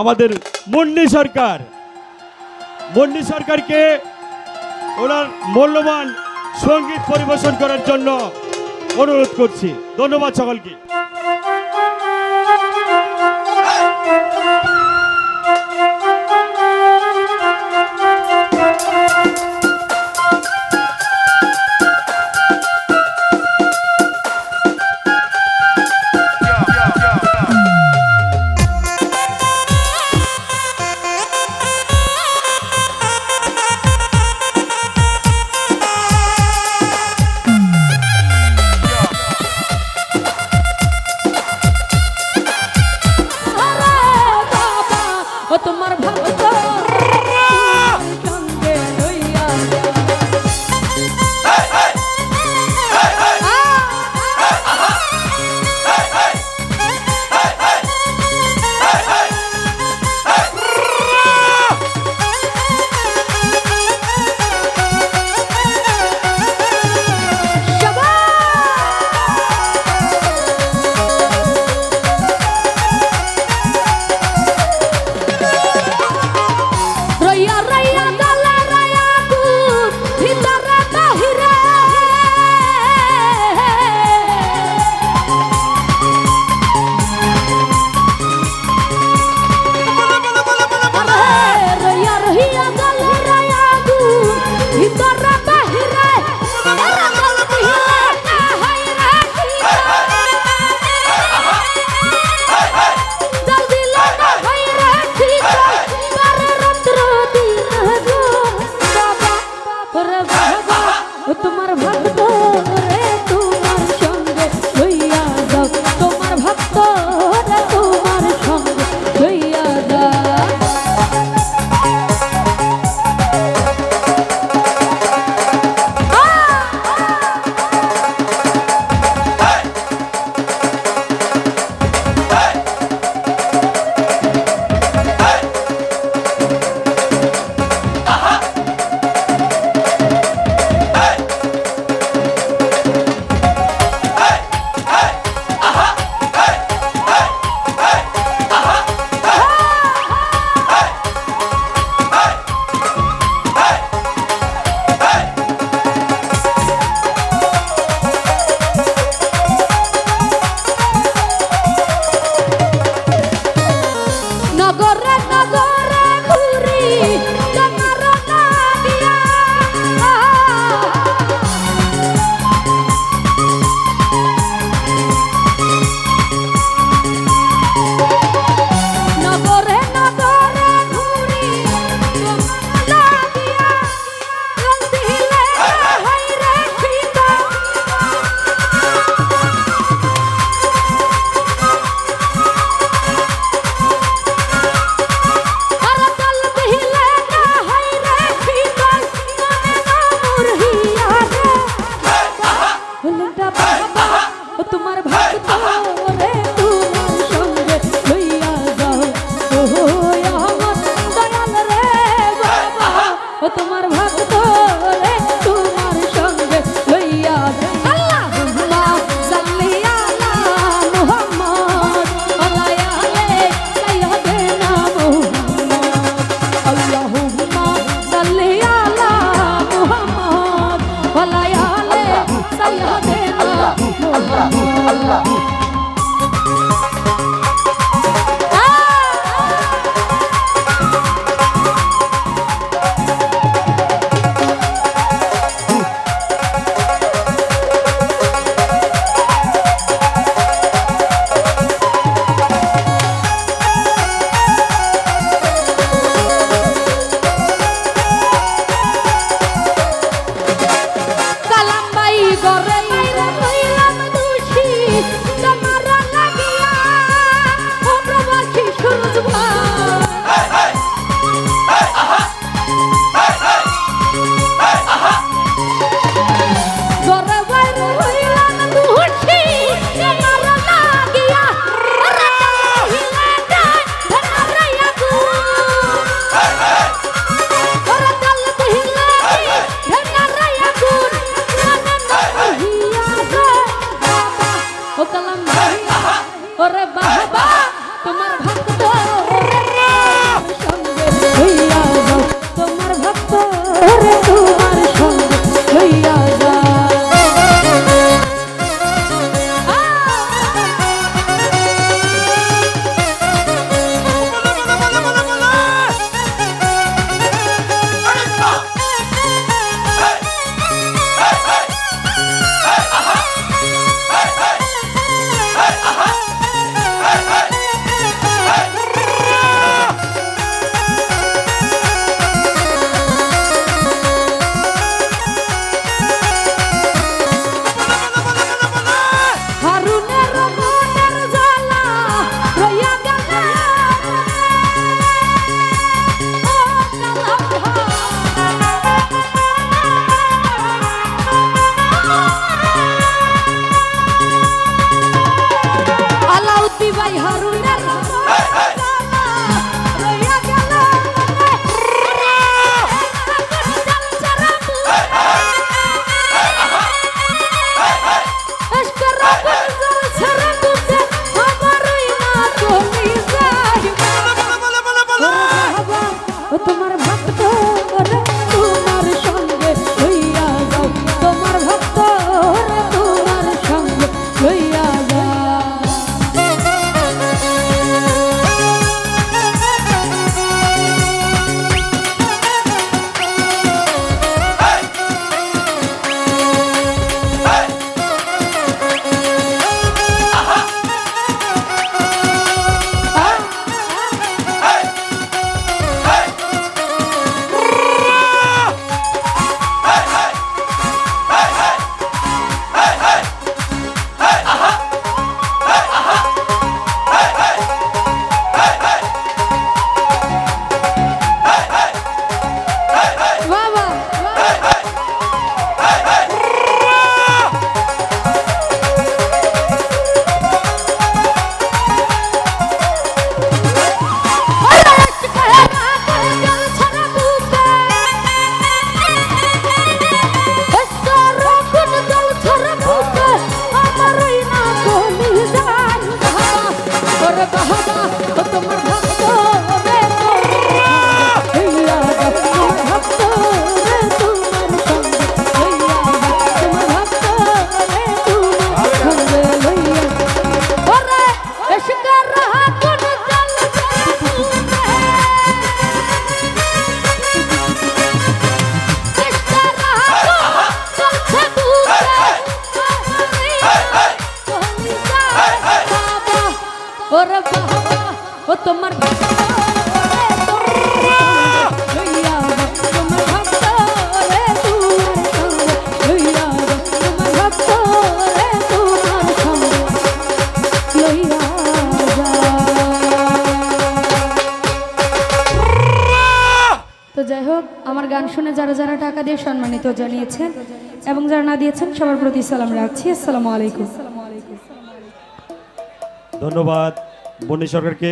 আমাদের মন্ডি সরকার। মন্ডি সরকারকে ওনার মূল্যবান সংগীত পরিবেশন করার জন্য অনুরোধ করছি। ধন্যবাদ সকলকে। তোমার ভাগ্য ও তোমার যাই হোক, আমার গান শুনে যারা যারা টাকা দিয়ে সম্মানিত জানিয়েছেন এবং যারা না দিয়েছেন, সবার প্রতি সালাম রাখছি। আসসালামু আলাইকুম। ধন্যবাদ। বন্ডি সরকারকে